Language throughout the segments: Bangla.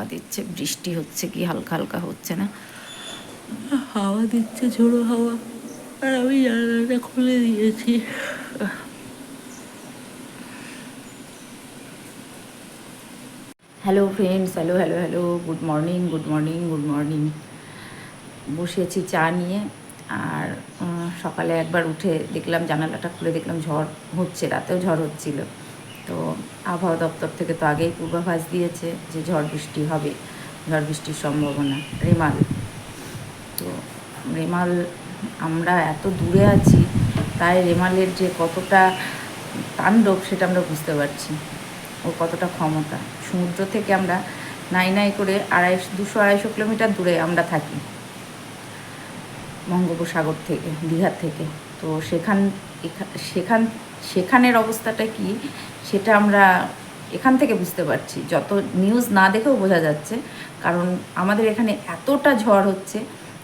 হাওয়া দিচ্ছে বৃষ্টি হচ্ছে কি হালকা হালকা হচ্ছে না? হাওয়া দিচ্ছে ঝোড়ো হাওয়া। আর আমি জানালাটা খুলে দিয়েছি। Hello friends hello hello hello good morning good morning good morning বসেছি চা নিয়ে আর সকালে একবার উঠে দেখলাম জানালাটা খুলে দেখলাম ঝড় হচ্ছে রাতেও ঝড় হচ্ছিল। তো আবহাওয়া দপ্তর থেকে তো আগেই পূর্বাভাস দিয়েছে যে ঝড় বৃষ্টি হবে, ঝড় বৃষ্টির সম্ভাবনা। রেমাল। তো রেমাল, আমরা এত দূরে আছি, তাই রেমালের যে কতটা তাণ্ডব সেটা আমরা বুঝতে পারছি। ও কতটা ক্ষমতা। সমুদ্র থেকে আমরা নাই নাই করে আড়াইশো দুশো আড়াইশো কিলোমিটার দূরে আমরা থাকি। বঙ্গোপসাগর থেকে, দীঘার থেকে। তো সেখান সেখান, সেখানের অবস্থাটা কি সেটা আমরা এখান থেকে বুঝতে পারছি। যত নিউজ না দেখেও বোঝা যাচ্ছে। কারণ আমাদের এখানে এতটা ঝড় হচ্ছে,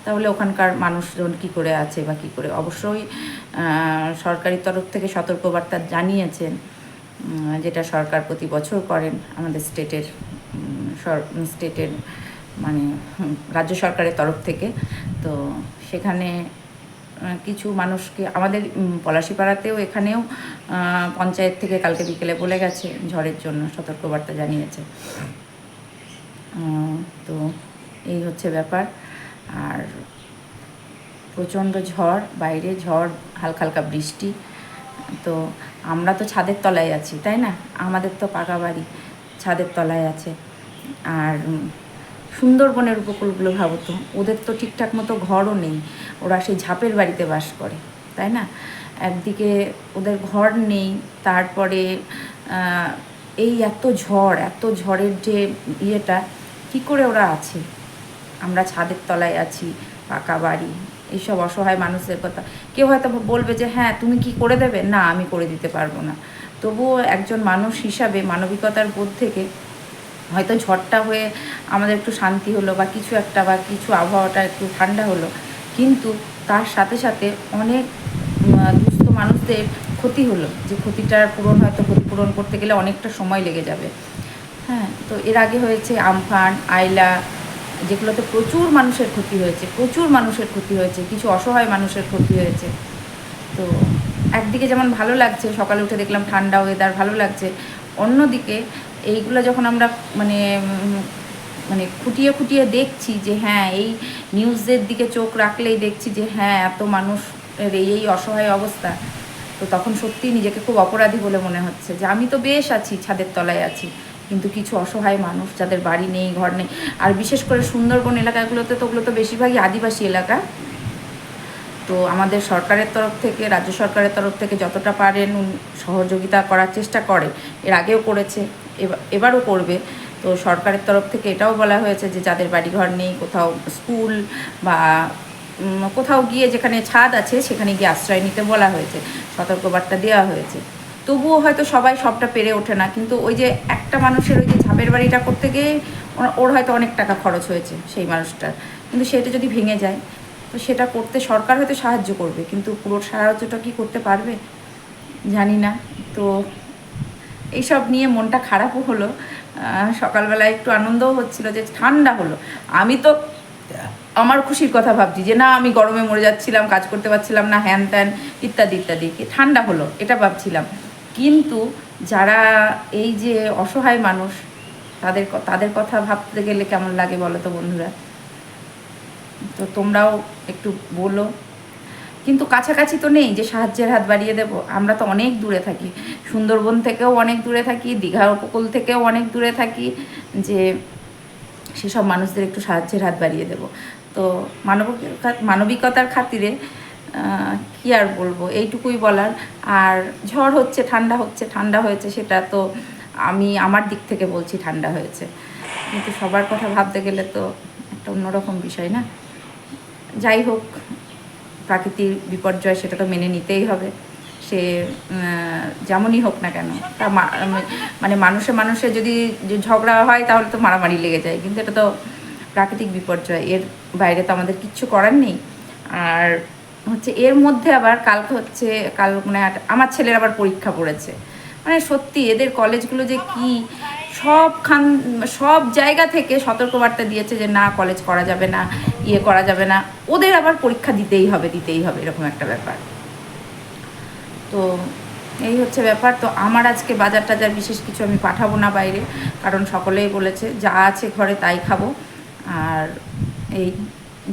তাহলে ওখানকার মানুষজন কি করে আছে বা কি করে? অবশ্যই সরকারি তরফ থেকে সতর্কবার্তা জানিয়েছেন যেটা সরকার প্রতি বছর করেন আমাদের স্টেটের স্টেটের মানে রাজ্য সরকারের তরফ থেকে। তো সেখানে কিছু মানুষকে, আমাদের পলাশিপাড়াতেও এখানেও পঞ্চায়েত থেকে কালকে বিকেলে বলে গেছে, ঝড়ের জন্য সতর্কবার্তা জানিয়েছে। তো এই হচ্ছে ব্যাপার। আর প্রচণ্ড ঝড়, বাইরে ঝড়, হালকা হালকা বৃষ্টি। তো আমরা তো ছাদের তলায় আছি, তাই না? আমাদের তো পাকা বাড়ি, ছাদের তলায় আছে। আর সুন্দরবনের উপকূলগুলো ভাবো তো, ওদের তো ঠিকঠাক মতো ঘরও নেই, ওরা সেই ঝাপের বাড়িতে বাস করে, তাই না? একদিকে ওদের ঘর নেই, তারপরে এই এত ঝড়, এত ঝড়ের যে ইয়েটা, কী করে ওরা আছে? আমরা ছাদের তলায় আছি, পাকা বাড়ি, এইসব অসহায় মানুষদের কথা। কেউ হয়তো বলবে যে হ্যাঁ তুমি কি করে দেবে? না, আমি করে দিতে পারব না। তবুও একজন মানুষ হিসাবে মানবিকতার বোধ থেকে হয়তো ঝড়টা হয়ে আমাদের একটু শান্তি হলো বা কিছু একটা বা কিছু আবহাওয়াটা একটু ঠান্ডা হলো, কিন্তু তার সাথে সাথে অনেক দুস্থ মানুষদের ক্ষতি হলো, যে ক্ষতিটার পূরণ হয়তো ক্ষতিপূরণ করতে গেলে অনেকটা সময় লেগে যাবে। হ্যাঁ তো এর আগে হয়েছে আমফান, আইলা, যেগুলোতে প্রচুর মানুষের ক্ষতি হয়েছে, প্রচুর মানুষের ক্ষতি হয়েছে, কিছু অসহায় মানুষের ক্ষতি হয়েছে। তো একদিকে যেমন ভালো লাগছে, সকালে উঠে দেখলাম ঠান্ডা ওয়েদার ভালো লাগছে, অন্যদিকে এইগুলো যখন আমরা মানে মানে খুঁটিয়ে খুঁটিয়ে দেখছি যে হ্যাঁ এই নিউজের দিকে চোখ রাখলেই দেখছি যে হ্যাঁ এত মানুষের এই এই অসহায় অবস্থা, তো তখন সত্যিই নিজেকে খুব অপরাধী বলে মনে হচ্ছে যে আমি তো বেশ আছি, ছাদের তলায় আছি, কিন্তু কিছু অসহায় মানুষ যাদের বাড়ি নেই, ঘর নেই, আর বিশেষ করে সুন্দরবন এলাকাগুলোতে তো ওগুলো তো বেশিরভাগই আদিবাসী এলাকা, তো আমাদের সরকারের তরফ থেকে, রাজ্য সরকারের তরফ থেকে যতটা পারেন সহযোগিতা করার চেষ্টা করে, এর আগেও করেছে। এবারও করবে। তো সরকারের তরফ থেকে এটাও বলা হয়েছে যে যাদের বাড়িঘর নেই, কোথাও স্কুল বা কোথাও গিয়ে যেখানে ছাদ আছে, সেখানে গিয়ে আশ্রয় নিতে বলা হয়েছে, সতর্কবার্তা দেওয়া হয়েছে। তবুও হয়তো সবাই সবটা পেরে ওঠে না, কিন্তু ওই যে একটা মানুষের ওই যে ঝাপের বাড়িটা করতে গিয়ে ওর- হয়তো অনেক টাকা খরচ হয়েছে সেই মানুষটার। কিন্তু সেটা যদি ভেঙে যায়, তো সেটা করতে সরকার হয়তো সাহায্য করবে, কিন্তু পুরো সাহায্যটা কি করতে পারবে? জানি না। তো এইসব নিয়ে মনটা খারাপও হলো। আহ, সকালবেলায় একটু আনন্দও হচ্ছিল যে ঠান্ডা হলো। আমি তো আমার খুশির কথা ভাবছি যে না আমি গরমে মরে যাচ্ছিলাম কাজ করতে পারছিলাম না হ্যান ত্যান ইত্যাদি ইত্যাদি। ঠান্ডা হলো এটা ভাবছিলাম। কিন্তু যারা এই যে অসহায় মানুষ তাদের তাদের কথা ভাবতে গেলে কেমন লাগে বলো তো বন্ধুরা? তো তোমরাও একটু বলো। কিন্তু কাছাকাছি তো নেই যে সাহায্যের হাত বাড়িয়ে দেব। আমরা তো অনেক দূরে থাকি। সুন্দরবন থেকেও অনেক দূরে থাকি দীঘা উপকূল থেকেও অনেক দূরে থাকি যে সেসব মানুষদের একটু সাহায্যের হাত বাড়িয়ে দেব। তো মানবিকতা, মানবিকতার খাতিরে কি আর বলব? এইটুকুই বলার। আর ঝড় হচ্ছে, ঠান্ডা হচ্ছে, ঠান্ডা হয়েছে সেটা তো আমি আমার দিক থেকে বলছি ঠান্ডা হয়েছে। কিন্তু সবার কথা ভাবতে গেলে তো একটা অন্যরকম বিষয় না? যাই হোক প্রাকৃতিক বিপর্যয় সেটা তো মেনে নিতেই হবে। সে যেমনই হোক না কেন, তা মানে মানুষে মানুষে যদি ঝগড়া হয় তাহলে তো মারামারি লেগে যায়, কিন্তু এটা তো প্রাকৃতিক বিপর্যয়, এর বাইরে তো আমাদের কিচ্ছু করার নেই। আর হচ্ছে এর মধ্যে আবার কালকে হচ্ছে, কাল মানে আমার ছেলের আবার পরীক্ষা পড়েছে। মানে সত্যি এদের কলেজগুলো যে কি সব খান সব জায়গা থেকে সতর্কবার্তা দিয়েছে যে না, কলেজ করা যাবে না ইয়ে করা যাবে না। ওদের আবার পরীক্ষা দিতেই হবে দিতেই হবে, এরকম একটা ব্যাপার। তো এই হচ্ছে ব্যাপার। তো আমার আজকে বাজার টাজার বিশেষ কিছু আমি পাঠাবো না বাইরে, কারণ সকলেই বলেছে যা আছে ঘরে তাই খাব। আর এই,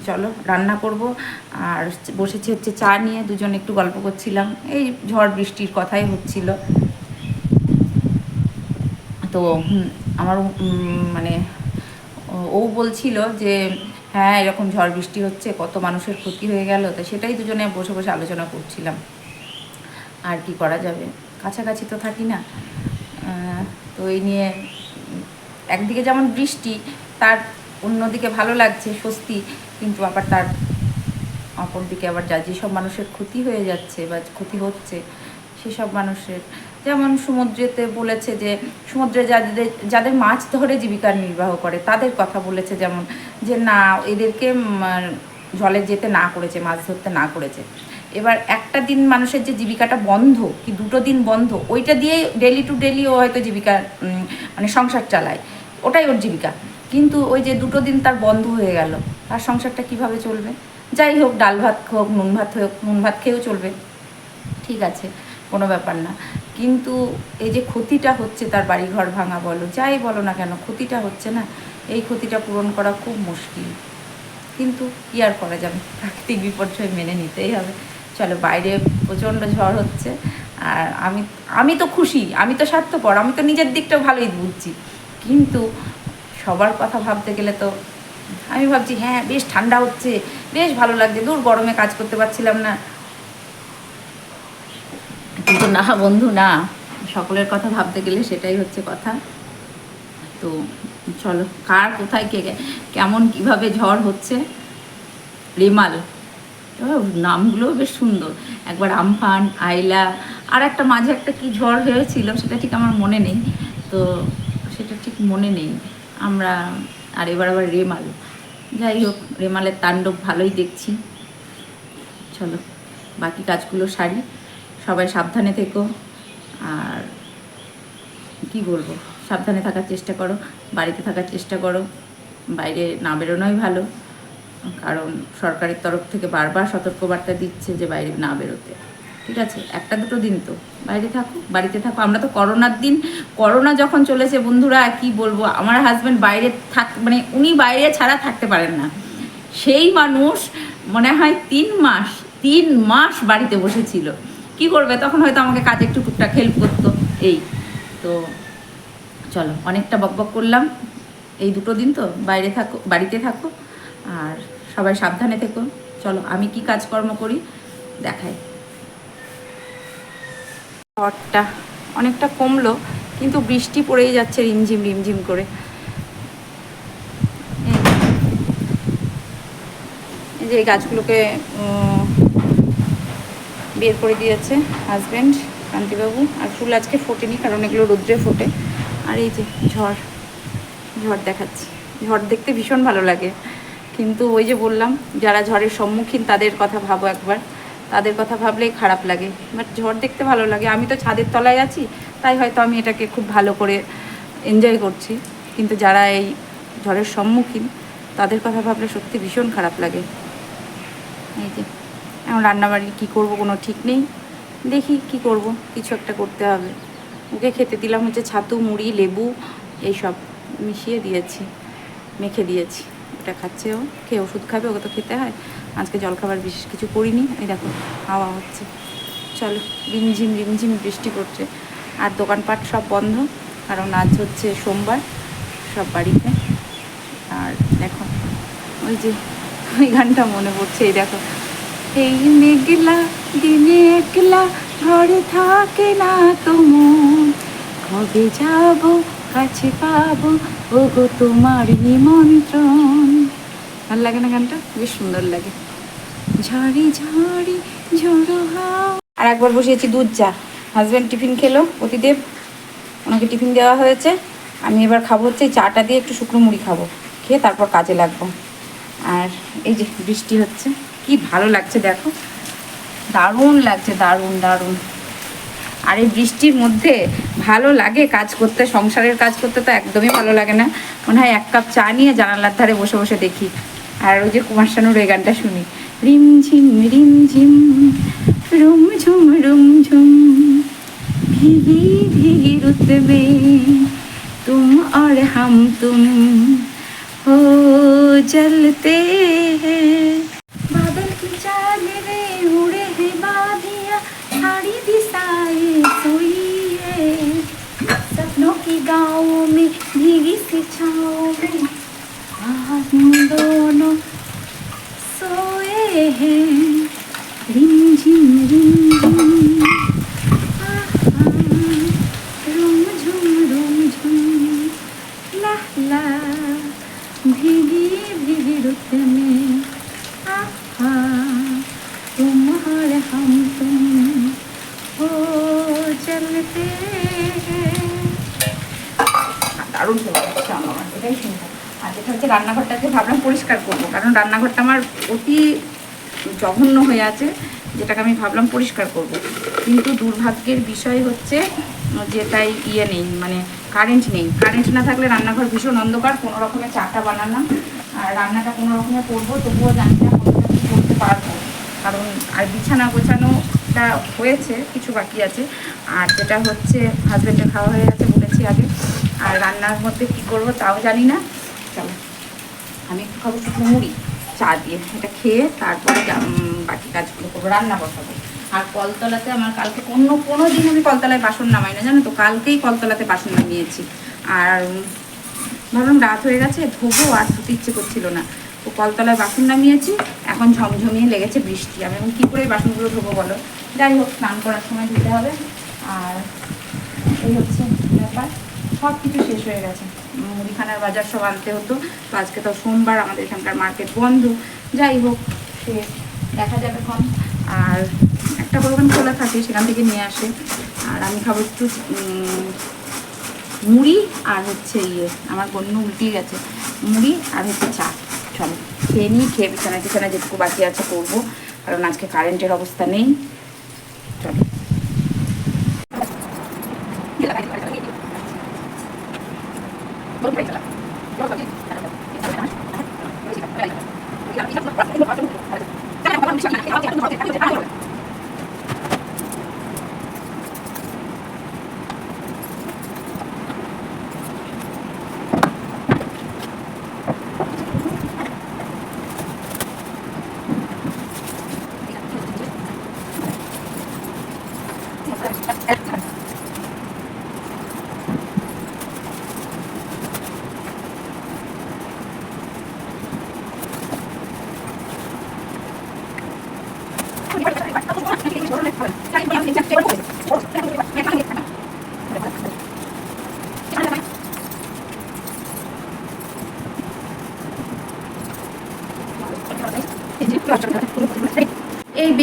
চলো রান্না করব। আর বসেছি হচ্ছে চা নিয়ে, দুজন একটু গল্প করছিলাম। এই ঝড় বৃষ্টির কথাই হচ্ছিল। তো আমার মানে ও- বলছিল যে হ্যাঁ এরকম ঝড় বৃষ্টি হচ্ছে, কত মানুষের ক্ষতি হয়ে গেল, তো সেটাই দুজনে বসে বসে আলোচনা করছিলাম। আর কি করা যাবে? কাছাকাছি তো থাকি না। তো এই নিয়ে, একদিকে যেমন বৃষ্টি, তার অন্যদিকে ভালো লাগছে, স্বস্তি, কিন্তু আবার তার অপরদিকে আবার যা, যেসব মানুষের ক্ষতি হয়ে যাচ্ছে বা ক্ষতি হচ্ছে, সেসব মানুষের যেমন সমুদ্রেতে বলেছে যে সমুদ্রে যাদের যাদের মাছ ধরে জীবিকা নির্বাহ করে, তাদের কথা বলেছে যেমন যে, না, এদেরকে জলে যেতে না করেছে, মাছ ধরতে না করেছে। এবার একটা দিন মানুষের যে জীবিকাটা বন্ধ, কি দুটো দিন বন্ধ, ওইটা দিয়ে ডেলি টু ডেলি ও হয়তো জীবিকা মানে সংসার চালায়। ওটাই ওর জীবিকা। কিন্তু ওই যে দুটো দিন তার বন্ধ হয়ে গেল, তার সংসারটা কীভাবে চলবে? যাই হোক, ডাল ভাত হোক, নুন ভাত হোক, নুন ভাত খেয়েও চলবে। ঠিক আছে। কোনো ব্যাপার না। কিন্তু এই যে ক্ষতিটা হচ্ছে তার বাড়িঘর ভাঙা বলো, যাই বলো না কেন, ক্ষতিটা হচ্ছে না, এই ক্ষতিটা পূরণ করা খুব মুশকিল। কিন্তু কি আর করা যাবে? প্রাকৃতিক বিপর্যয় মেনে নিতেই হবে। চলো, বাইরে প্রচণ্ড ঝড় হচ্ছে, আর আমি আমি তো খুশি, আমি তো স্বার্থপর, আমি তো নিজের দিকটা ভালোই বুঝছি। কিন্তু সবার কথা ভাবতে গেলে তো আমি ভাবছি হ্যাঁ বেশ ঠান্ডা হচ্ছে, বেশ ভালো লাগছে, দূর গরমে কাজ করতে পারছিলাম না। কিন্তু না, বন্ধু, না। সকলের কথা ভাবতে গেলে সেটাই হচ্ছে কথা। তো চলো, কার, কোথায়, কে কেমন, কীভাবে ঝড় হচ্ছে? রেমাল। নামগুলো বেশ সুন্দর। একবার আমফান, আইলা আর একটা মাঝে একটা কি ঝড় হয়েছিল, সেটা ঠিক আমার মনে নেই। তো সেটা ঠিক মনে নেই। আমরা, আর এবার আবার রেমাল। যাই হোক, রেমালের তাণ্ডব ভালোই দেখছি। চলো, বাকি কাজগুলো সারি। সবাই সাবধানে থেকো। আর কি বলব? সাবধানে থাকার চেষ্টা করো, বাড়িতে থাকার চেষ্টা করো, বাইরে না বেরোনোই ভালো। কারণ সরকারের তরফ থেকে বারবার সতর্কবার্তা দিচ্ছে যে বাইরে না বেরোতে। ঠিক আছে? একটা দুটো দিন তো। বাইরে থাকো, বাড়িতে থাকো। আমরা তো করোনার দিন, করোনা যখন চলেছে, বন্ধুরা, কি বলব? আমার হাজব্যান্ড বাইরে থাক মানে উনি বাইরে ছাড়া থাকতে পারেন না। সেই মানুষ মনে হয় তিন মাস তিন মাস বাড়িতে বসেছিল। কি করবে? তখন হয়তো আমাকে কাজে একটু টুকটাক হেল্প করতো। এই, তো চলো, অনেকটা বকবক করলাম। এই দুটো দিন তো, বাইরে থাকো, বাড়িতে থাকো। আর সবাই সাবধানে থেকো। চলো, আমি কি কাজকর্ম করি? দেখাই। ঝড়টা অনেকটা কমলো, কিন্তু বৃষ্টি পড়েই যাচ্ছে রিমঝিম রিমঝিম করে। এই যে, এই গাছগুলোকে বের করে দিয়েছে হাজব্যান্ড কান্তিবাবু। আর ফুল আজকে ফোটেনি, কারণ এগুলো রৌদ্রে ফোটে। আর এই যে ঝড় ঝড় দেখাচ্ছি। ঝড় দেখতে ভীষণ ভালো লাগে। কিন্তু ওই যে বললাম, যারা ঝড়ের সম্মুখীন তাদের কথা ভাবো একবার। তাদের কথা ভাবলেই খারাপ লাগে। বাট ঝড় দেখতে ভালো লাগে। আমি তো ছাদের তলায় আছি, তাই হয়তো আমি এটাকে খুব ভালো করে এনজয় করছি। কিন্তু যারা এই ঝড়ের সম্মুখীন, তাদের কথা ভাবলে সত্যি ভীষণ খারাপ লাগে। এই যে এখন রান্নাবাড়ি কী করব, কোনো ঠিক নেই। দেখি কি করব, কিছু একটা করতে হবে। ওকে খেতে দিলাম হচ্ছে ছাতু, মুড়ি, লেবু এইসব মিশিয়ে দিয়েছি, মেখে দিয়েছি। ওটা খাচ্ছে ও, খেয়ে ওষুধ খাবে, ওকে তো খেতে হয়। আজকে জলখাবার বিশেষ কিছু করিনি, এই দেখো, হাওয়া হচ্ছে। চলো, রিমঝিম রিমঝিম বৃষ্টি পড়ছে। আর দোকানপাট সব বন্ধ, কারণ আজ হচ্ছে সোমবার, সব বাড়িতে। আর দেখো, ওই যে, ওই গানটা মনে পড়ছে, এই দেখো। এই মেঘলা দিনে একলা ঘরে থাকে না তো মন। কবে যাব, কাছে পাবো? ওগো তোমার নিমন্ত্রণ। ভালো লাগে না গানটা? বেশ সুন্দর লাগে। ঝড়ি ঝড়ি ঝড়ো আর একবার বসিয়েছি দুধ চা। হাজব্যান্ড টিফিন খেলো প্রতিদেব ওনাকে টিফিন দেওয়া হয়েছে। আমি এবার খাব হচ্ছে চাটা দিয়ে একটু শুকনো মুড়ি খাব। খেয়ে তারপর কাজে লাগবো। আর এই যে বৃষ্টি হচ্ছে। কি ভালো লাগছে দেখো দারুণ লাগছে দারুণ দারুণ আর এই বৃষ্টির মধ্যে ভালো লাগে কাজ করতে সংসারের কাজ করতে তো একদমই ভালো লাগে না মনে হয় এক কাপ চা নিয়ে জানালার ধারে বসে বসে দেখি আর ওই যে কুমার শানুর এই গানটা শুনি রিম ঝিম রিম ঝিম রুম ঝুম রুম ঝুম भीगी भीगी रुत में तुम और हम तुम हो जलते हैं दिशाएँ सोई है। सपनों की गाँव में, भीगी सी छाओ में। हम दोनों सोए हैं। रिम झिम रिम में। आहा, तुम हम তেলেতে দারুণ চলে যাচ্ছে আমার, এটাই সুন্দর আর যেটা হচ্ছে রান্নাঘরটাকে ভাবলাম পরিষ্কার করব, কারণ রান্নাঘরটা আমার অতি জঘন্য হয়ে আছে, যেটাকে আমি ভাবলাম পরিষ্কার করব। কিন্তু দুর্ভাগ্যের বিষয় হচ্ছে যে তাই ইয়ে নেই মানে কারেন্ট নেই। কারেন্ট না থাকলে রান্নাঘর ভীষণ অন্ধকার, কোনো রকমের চাটা বানালাম, আর রান্নাটা কোনো রকমের করব, তবুও জানতে না করতে পারব। কারণ আর বিছানা গোছানো গোছানোটা হয়েছে, কিছু বাকি আছে। আর যেটা হচ্ছে হাজব্যান্ডের খাওয়া হয়ে গেছে বলেছি আগে। আর রান্নার মধ্যে কি করব তাও জানি না। চলো, আমি একটু খাব শুকনো মুড়ি, চা দিয়ে এটা খেয়ে তারপরে বাকি কাজগুলো করব, রান্না বসাবো। আর কলতলাতে আমার কালকে অন্য কোনো দিন আমি কলতলায় বাসন নামাই না, জানো তো? কালকেই কলতলাতে বাসন নামিয়েছি। আর ভাবলাম রাত হয়ে গেছে, ধোবো আর ধুতে ইচ্ছে করছিল না। তো কলতলায় বাসন নামিয়েছি, এখন ঝমঝমিয়ে লেগেছে বৃষ্টি। আমি এখন কী করে বাসনগুলো ধোবো বলো? যাই হোক, স্নান করার সময় দিতে হবে। আর এই হচ্ছে ব্যাপার। সব কিছু শেষ হয়ে গেছে। মুদিখানার বাজার সব আনতে হতো। তো আজকে তো সোমবার আমাদের এখানকার মার্কেট বন্ধ। যাই হোক, সে দেখা যাবে কম আর একটা দোকান খোলা থাকে, সেখান থেকে নিয়ে আসে। আর আমি খাব একটু মুড়ি আর হচ্ছে ইয়ে। আমার বন্য উল্টিয়ে গেছে। মুড়ি আর হচ্ছে চা। চলো, খেয়ে নিই, খেয়ে বিছানা টিছানা যেটুকু বাকি আছে করব। কারণ আজকে কারেন্টের অবস্থা নেই।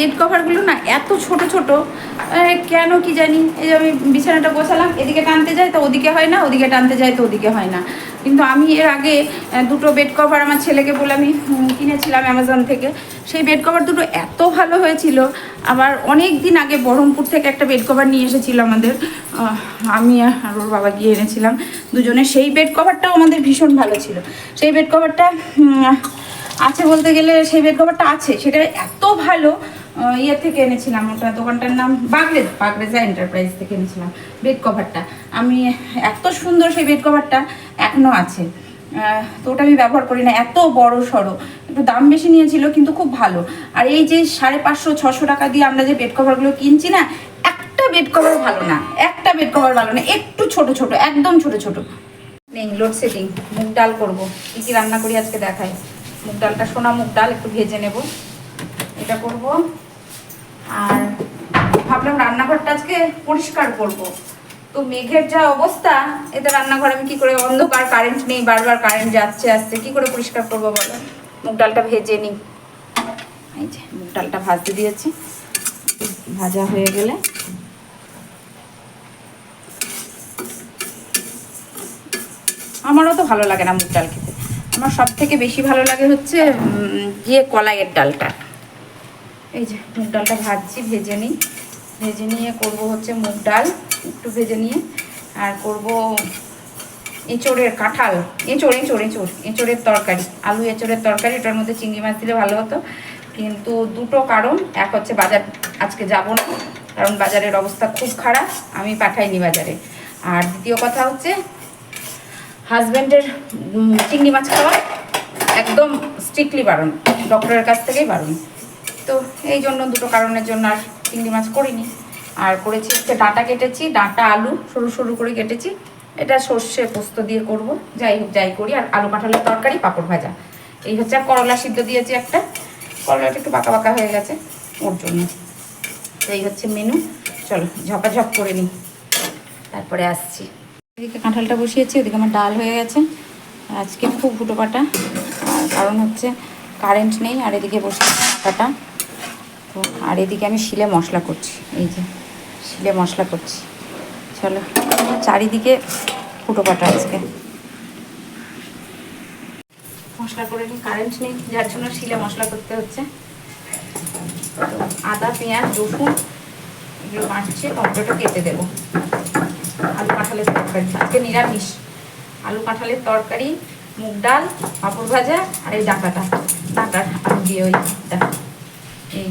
বেড কভারগুলো না এত ছোট ছোট কেন কি জানি? এই যে আমি বিছানাটা গোছালাম, এদিকে টানতে যাই তো ওদিকে হয় না, ওদিকে টানতে যাই তো ওদিকে হয় না। কিন্তু আমি এর আগে দুটো বেড কভার আমার ছেলেকে বলে আমি কিনেছিলাম অ্যামাজন থেকে। সেই বেড কভার দুটো এত ভালো হয়েছিল। আবার অনেক দিন আগে বহরমপুর থেকে একটা বেড কভার নিয়ে এসেছিল আমাদের। আমি আর ওর বাবা গিয়ে এনেছিলাম দুজনে। সেই বেড কভারটাও আমাদের ভীষণ ভালো ছিল। সেই বেড কভারটা আছে বলতে গেলে সেই বেড কভারটা আছে। সেটা এত ভালো ইয়ে থেকে এনেছিলাম ওটা দোকানটার নাম বাগরেজ বাগরেজা এন্টারপ্রাইজ থেকে এনেছিলাম বেড কভারটা আমি এত সুন্দর সেই বেড কভারটা এখনও আছে। তো ওটা আমি ব্যবহার করি না, এত বড় সড়ো। একটু দাম বেশি নিয়েছিল, কিন্তু খুব ভালো। আর এই যে সাড়ে পাঁচশো, ছশো টাকা দিয়ে আমরা যে বেড কভারগুলো কিনছি না, একটা বেড কভার ভালো না, একটা বেড কভার ভালো না, একটু ছোট ছোট, একদম ছোট ছোট। নেই লোডশেডিং মুগ ডাল করব। কী কী রান্না করি আজকে দেখাই। মুগ ডালটা, সোনা মুগ ডাল, একটু ভেজে নেব। এটা করব। আর ভাবলাম রান্নাঘরটা আজকে পরিষ্কার করব। তো মেঘের যা অবস্থা, এতে রান্নাঘর আমি কি করে অন্ধকার কারেন্ট নেই, বারবার কারেন্ট যাচ্ছে, আসছে, কি করে পরিষ্কার করব বলো? মুগ ডালটা ভেজে নিই। এই যে মুগ ডালটা ভাজতে দিয়েছি। ভাজা হয়ে গেলে আমারও তো ভালো লাগে না মুগ ডাল খেতে। আমার সব থেকে বেশি ভালো লাগে হচ্ছে গিয়ে কলাইয়ের ডালটা। এই যে মুগ ডালটা ভাজছি, ভেজে নিই। ভেজে নিয়ে করব হচ্ছে মুগ ডাল, একটু ভেজে নিয়ে। আর করব এঁচড়ের কাঁঠাল, এঁচড় এঁচড় এঁচড়, এঁচড়ের তরকারি, আলু এঁচড়ের তরকারি ওটার মধ্যে চিংড়ি মাছ দিলে ভালো হতো। কিন্তু দুটো কারণ, এক হচ্ছে বাজার, আজকে যাব না, কারণ বাজারের অবস্থা খুব খারাপ, আমি পাঠাইনি বাজারে। আর দ্বিতীয় কথা হচ্ছে হাজব্যান্ডের চিংড়ি মাছ খাওয়া একদম স্ট্রিক্টলি বারণ ডক্টরের কাছ থেকেই বারণ। তো এই জন্য দুটো কারণের জন্য আর চিংড়ি মাছ করিনি। আর করেছি হচ্ছে ডাঁটা কেটেছি, ডাঁটা, আলু সরু সরু করে কেটেছি। এটা সর্ষে পোস্ত দিয়ে করব, যাই হোক, যাই করি। আর আলু কাঁঠালের তরকারি, পাঁপড় ভাজা। এই হচ্ছে আর করলা সিদ্ধ দিয়েছি একটা। করলাটা একটু বাঁকা বাঁকা হয়ে গেছে ওর জন্য। তো এই হচ্ছে মেনু চলো ঝপাঝপ করে নিই। তারপরে আসছি। এদিকে কাঁঠালটা বসিয়েছি, ওদিকে আমার ডাল হয়ে গেছে। আজকে খুব ফুটো পাটা। আর কারণ হচ্ছে কারেন্ট নেই, আর এদিকে বসে আটাটা। তো আর এদিকে আমি শিলে মশলা করছি। এই যে, শিলে মশলা করছি। চলো, চারিদিকে ফুটো পাটা আজকে। মশলা করে নিই কারেন্ট নেই, যার জন্য শিলে মশলা করতে হচ্ছে। আদা, পেঁয়াজ, রসুন, এগুলো বাঁচছে টমেটোটা কেটে দেবো। আলু কাঁঠালের তরকারি। আজকে নিরামিষ। আলু কাঁঠালের তরকারি, মুগ ডাল, পাঁপড় ভাজা আর এই ডাকাটা ডাঁটার আলু দিয়ে ওই ডাঁটা। এই।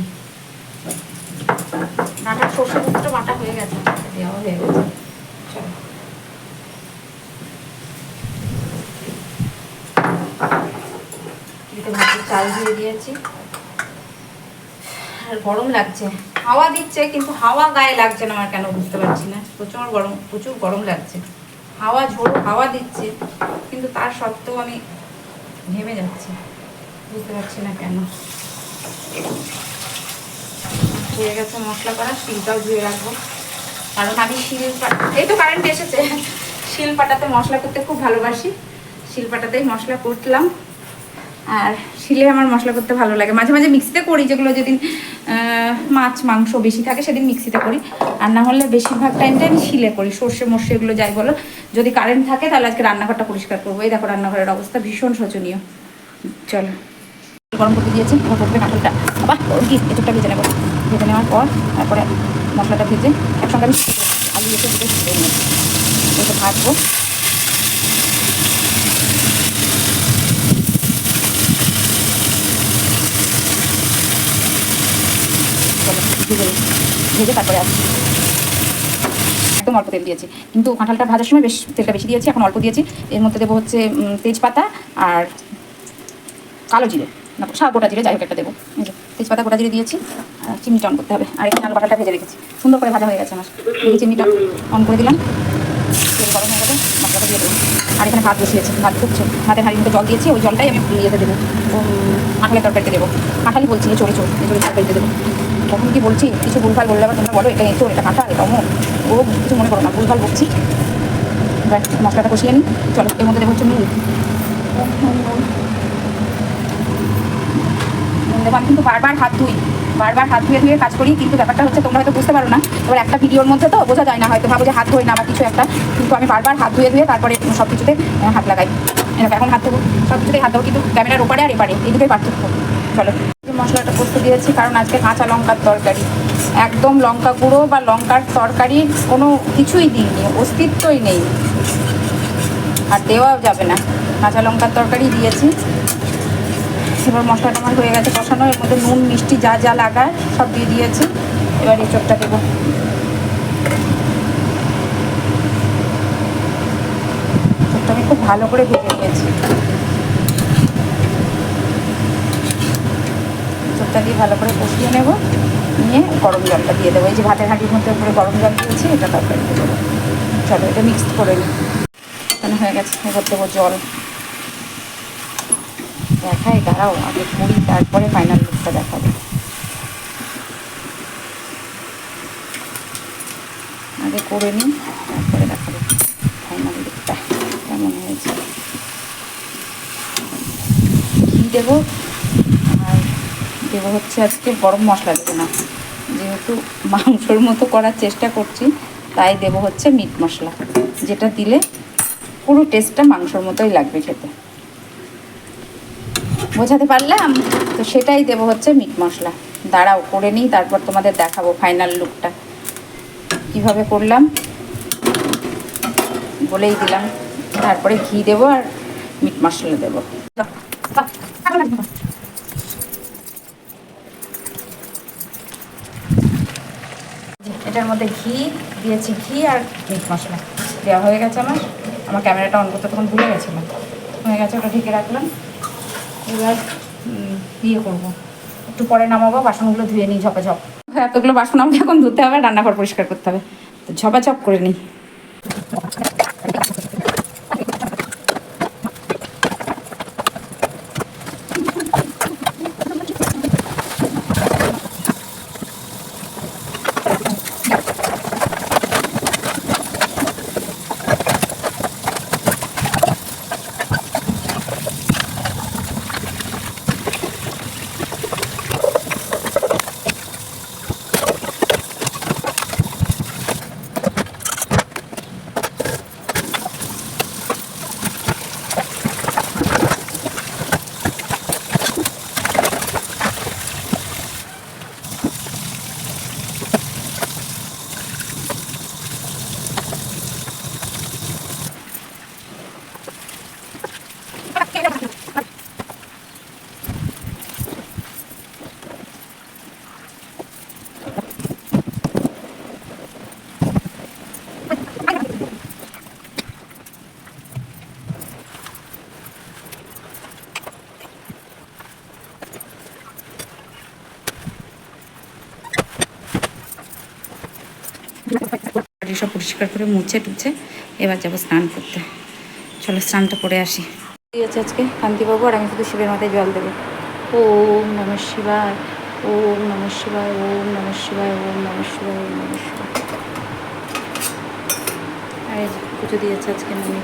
সর্ষে বাটা হয়ে গেছে। দেওয়া হয়ে গেছে। চলো। ভাতের চাল দিয়ে দিয়েছি। আর গরম লাগছে। হাওয়া দিচ্ছে কিন্তু হাওয়া গায়ে লাগছে না আমার কেন বুঝতে পারছি না। প্রচুর গরম প্রচুর গরম লাগছে। হাওয়া ঝোড়ো হাওয়া দিচ্ছে কিন্তু তার সত্ত্বেও আমি ঘেমে যাচ্ছি। বুঝতে পারছি না কেন। হয়ে গেছে, মশলা করা, শিলটাও ধুয়ে রাখব। কারণ আমি শিল এই তো কারেন্ট এসেছে। শিল মশলা করতে খুব ভালোবাসি। শিল পাটাতেই মশলা করলাম। আর শিলে আমার মশলা করতে ভালো লাগে। মাঝে মাঝে মিক্সিতে করি, যেগুলো যেদিন মাছ, মাংস বেশি থাকে, সেদিন মিক্সিতে করি। আর না হলে বেশিরভাগ টাইমটা আমি শিলে করি। সর্ষে, মর্ষে এগুলো যাই বলো। যদি কারেন্ট থাকে, তাহলে আজকে রান্নাঘরটা পরিষ্কার করব। এই দেখো রান্নাঘরের অবস্থা ভীষণ শোচনীয়। চলো। গরম করতে দিয়েছি। করবে কাঁঠালটা আবার ওর কি? এটুকটা ভেজে নেব। ভেজে নেওয়ার পর তারপরে মশলাটা ভেজে একসঙ্গে আমি আলু এসে দুটো ভেজে নেব। এটা ভাজবো। ভেজে নিই। তারপরে আসছি। একদম অল্প তেল দিয়েছি। কিন্তু কাঁঠালটা ভাজার সময় বেশ তেলটা বেশি দিয়েছি, এখন অল্প দিয়েছি। এর মধ্যে দেবো হচ্ছে তেজপাতা আর কালো জিরে। না গোটা জিরে, যাই হোক একটা দেবো। তেজপাতা, গোটা জিরে দিয়েছি। আর চিমনিটা অন করতে হবে। আর এখানে আলু বাটাটা ভেজে রেখেছি। সুন্দর করে ভাজা হয়ে গেছে আমার। এই চিমনিটা অন করে দিলাম। তেল গরম হয়ে গেলে মশলাটা দিয়ে দেবো। আর এখানে ভাত বসিয়েছি। ভাত ফুটছে ভাতের হাঁড়ির মধ্যে জল দিয়েছি। ওই জলটাই আমি ইয়েতে দেবো। কাঁঠালের তরকারিতে দেবো। কাঁঠালি বলছি চড়ে চড়ে। চড়ে তরকারিতে দেবো। তখন কি বলছি, কিছু ভুলভাল বললে আবার তোমরা বলো, এটা এঁচড় এটা কাঁঠাল, এটা ও, কিছু মনে করো না, ভুলভাল বলছি মশলাটা কষিয়ে নিই। চলো, এর মধ্যে দেবো হচ্ছে নুন। দেবো। আমি কিন্তু বারবার হাত ধুই, বারবার হাত ধুয়ে ধুয়ে কাজ করি, কিন্তু ব্যাপারটা হচ্ছে তোমরা হয়তো বুঝতে পারো না। এবার একটা ভিডিওর মধ্যে তো বোঝা যায় না, হয়তো ভাবো যে হাত ধুই না বা কিছু একটা। কিন্তু আমি বারবার হাত ধুয়ে ধুয়ে তারপরে সব কিছুতে হাত লাগাই। এরকম এখন হাত দেবো সব কিছুতেই হাত দেবো কিন্তু ক্যামেরার ওপারে আর এপারে, এই দুটোই পার্থক্য। চলো। মশলাটা করতে দিয়েছি, কারণ আজকে কাঁচা লঙ্কার তরকারি। একদম লঙ্কা গুঁড়ো বা লঙ্কার তরকারির কোনো কিছুই দিইনি, অস্তিত্বই নেই। আর দেওয়াও যাবে না। কাঁচা লঙ্কার তরকারি দিয়েছি। এবার মশলাটা আমার হয়ে গেছে কষানো, এর মধ্যে নুন, মিষ্টি যা যা লাগায় সব দিয়ে দিয়েছি। এবার এই চোখটা দেবো। চোখটা আমি খুব ভালো করে ভেজে নিয়েছি। চোখটা দিয়ে ভালো করে কষিয়ে নেব, নিয়ে গরম জলটা দিয়ে দেবো। এই যে ভাতের হাঁড়ির মধ্যে উপরে গরম জল দিয়েছি, এটা তরকারিতে দেবো। চলো, এটা মিক্সড করে নিই। হয়ে গেছে, এবার দেবো জল। দেখাই, দাঁড়াও, আগে করি তারপরে ফাইনাল লুকটা দেখাবো। আগে করে নিই, তারপরে দেখাবো ফাইনাল লুকটা কেমন হয়েছে। ঘি দেবো, আর দেবো হচ্ছে আজকে গরম মশলা দেবো না। যেহেতু মাংসর মতো করার চেষ্টা করছি, তাই দেবো হচ্ছে মিট মশলা, যেটা দিলে পুরো টেস্টটা মাংসর মতোই লাগবে খেতে। বোঝাতে পারলাম? তো সেটাই দেবো হচ্ছে মিট মশলা। দাঁড়াও, করে নিই, তারপর তোমাদের দেখাবো ফাইনাল লুকটা কীভাবে করলাম? বলেই দিলাম। তারপরে ঘি দেবো আর মিট মশলা দেবো। এটার মধ্যে ঘি, দিয়েছি ঘি আর মিট মশলা। দেওয়া হয়ে গেছে আমার। আমার ক্যামেরাটা অন করতে তখন ভুলে গেছিলাম। হয়ে গেছে, ওটা ঢেকে রাখলাম। এবার ইয়ে করব। একটু পরে নামাবো, বাসনগুলো ধুয়ে নিই ঝপাঝপ। এতগুলো বাসন আমাকে এখন ধুতে হবে, রান্নাঘর পরিষ্কার করতে হবে। তো ঝপাঝপ করে নিই বাড়ি সব পরিষ্কার করে মুছে টুছে এবার যাব স্নান করতে। চলো স্নানটা করে আসি। দিয়েছে আজকে কান্তিবাবু আর আমি শুধু শিবের মাথায় জল দেবো। ওম নম শিবায়, ওম নম শিবায়, ওম নম শিবায়, ওম নম শিবায়, ওম নম শিবায়। পুজো দিয়েছে আজকে মানে।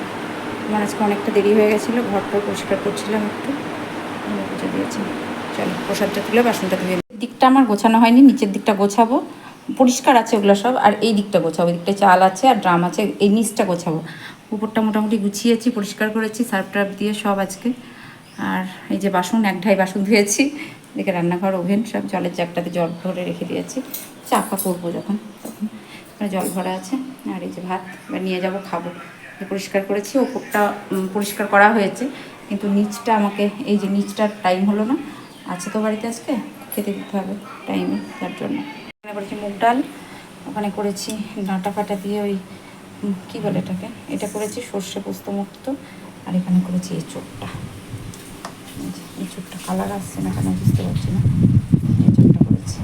আমার আজকে অনেকটা দেরি হয়ে গেছিল ঘরটা পরিষ্কার করছিলাম একটু। পুজো দিয়েছি। চলো প্রসাদটা তুলে বাসনটা ধুয়ে দিকটা আমার গোছানো হয়নি, নিচের দিকটা গোছাবো। পরিষ্কার আছে ওগুলো সব, আর এই দিকটা গোছাবো দিকটা চাল আছে আর ড্রাম আছে, এই নিচটা গোছাবো। উপরটা মোটামুটি গুছিয়েছি পরিষ্কার করেছি, সার্ফ টার্ফ দিয়ে সব আজকে। আর এই যে বাসন, এক ঢাই বাসন ধুয়েছি, এদিকে রান্নাঘর, ওভেন, সব জলের জাগটাতে জল ভরে রেখে দিয়েছি। চাপা করব যখন, তখন। জল ভরা আছে, আর এই যে ভাত, এবার নিয়ে যাব, খাব। পরিষ্কার করেছি, ওপরটা পরিষ্কার করা হয়েছে, কিন্তু নিচটা আমাকে, এই যে নিচটার টাইম হলো না, আছে তো বাড়িতে আজকে, খেতে দিতে হবে টাইমে তার জন্য। এখানে করেছি মুগ ডাল, ওখানে করেছি ডাঁটা ফাটা দিয়ে ওই কী বলে এটাকে? এটা করেছি সর্ষে পোস্ত মুক্ত আর এখানে করেছি এই চোটটা এই চোটটা কালার আসছে না কেন বুঝতে পারছি না। এই চোটটা করেছি।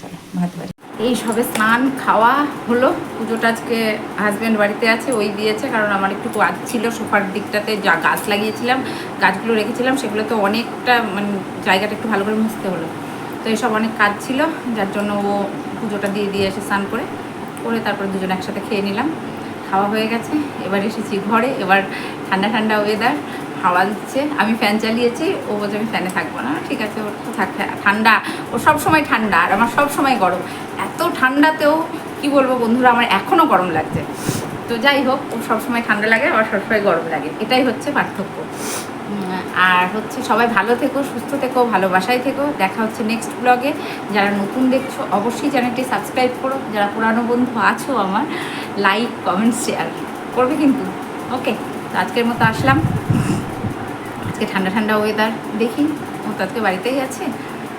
চলো, ভাত বাড়ি। এই সবে স্নান খাওয়া হলো। পুজোটা আজকে হাজব্যান্ড বাড়িতে আছে, ওই দিয়েছে, কারণ আমার একটু কাজ ছিল, সোফার দিকটাতে যা গাছ লাগিয়েছিলাম, গাছগুলো রেখেছিলাম সেগুলো তো অনেকটা মানে জায়গাটা একটু ভালো করে মুছতে হলো। তো এইসব অনেক কাজ ছিল, যার জন্য ও পুজোটা দিয়ে দিয়ে এসে স্নান করে করে তারপরে দুজন একসাথে খেয়ে নিলাম। খাওয়া হয়ে গেছে, এবার এসেছি ঘরে, এবার ঠান্ডা ঠান্ডা ওয়েদার হাওয়া দিচ্ছে, আমি ফ্যান চালিয়েছি, ও বলছে আমি ফ্যানে থাকব না, ঠিক আছে, ওর তো থাক, ঠান্ডা ও সব সময় ঠান্ডা, আর আমার সব সময় গরম। এত ঠান্ডাতেও, কি বলব বন্ধুরা, আমার এখনও গরম লাগছে। তো যাই হোক ও সবসময় ঠান্ডা লাগে, আবার সবসময় গরম লাগে, এটাই হচ্ছে পার্থক্য। আর হচ্ছে সবাই ভালো থেকো, সুস্থ থেকো, ভালোবাসায় থেকো। দেখা হচ্ছে নেক্সট ব্লগে যারা নতুন দেখছ, অবশ্যই চ্যানেলটি সাবস্ক্রাইব করো। যারা পুরানো বন্ধু আছো আমার লাইক কমেন্ট শেয়ার করবে কিন্তু। ওকে তো আজকের মতো আসলাম। আজকে ঠান্ডা ঠান্ডা ওয়েদার দেখি। ও তো আজকে বাড়িতেই আছে।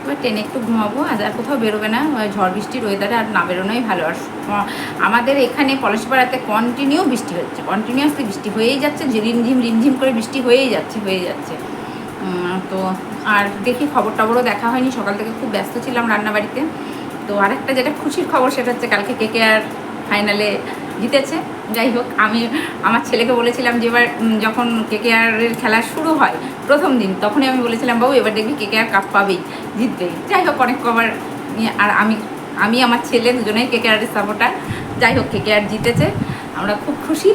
এবার ট্রেনে একটু ঘুমাবো, আর কোথাও বেরোবে না ঝড় বৃষ্টির ওয়েদারে আর না বেরোনোই ভালো। আর আমাদের এখানে পলাশপাড়াতে কন্টিনিউ বৃষ্টি হচ্ছে। কন্টিনিউয়াসলি বৃষ্টি হয়েই যাচ্ছে রিমঝিম রিমঝিম করে বৃষ্টি হয়েই যাচ্ছে হয়ে যাচ্ছে। তো আর দেখি খবর টবরও দেখা হয়নি, সকাল থেকে খুব ব্যস্ত ছিলাম রান্নাবাড়িতে। তো আরেকটা যেটা খুশির খবর, সেটা হচ্ছে কালকে কে কে আর ফাইনালে জিতেছে। যাই হোক, আমি আমার ছেলেকে বলেছিলাম যে এবার যখন কে কে আরের খেলা শুরু হয়, প্রথম দিন, তখনই আমি বলেছিলাম, বাবু, এবার দেখবি কে কে আর কাপ পাবেই জিতবেই যাই হোক, অনেক কবার আর আমি আমি, আমার ছেলে দুজনেই কে কে আরের সাপোর্টার যাই হোক কে কে আর জিতেছে, আমরা খুব খুশি।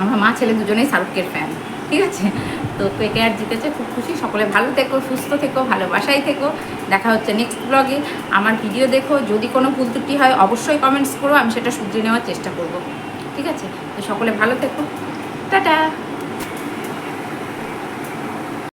আমার মা, ছেলে দুজনেই শাহরুখের ফ্যান ঠিক আছে? তো কে আর জিতেছে। খুব খুশি। সকলে ভালো থেকো, সুস্থ থেকো, ভালোবাসায় থেকো। দেখা হচ্ছে নেক্সট ব্লগে আমার ভিডিও দেখো। যদি কোনো ভুল ত্রুটি হয়, অবশ্যই কমেন্টস করো। আমি সেটা শুধরে নেওয়ার চেষ্টা করব। ঠিক আছে? তো সকলে ভালো থেকো। টাটা!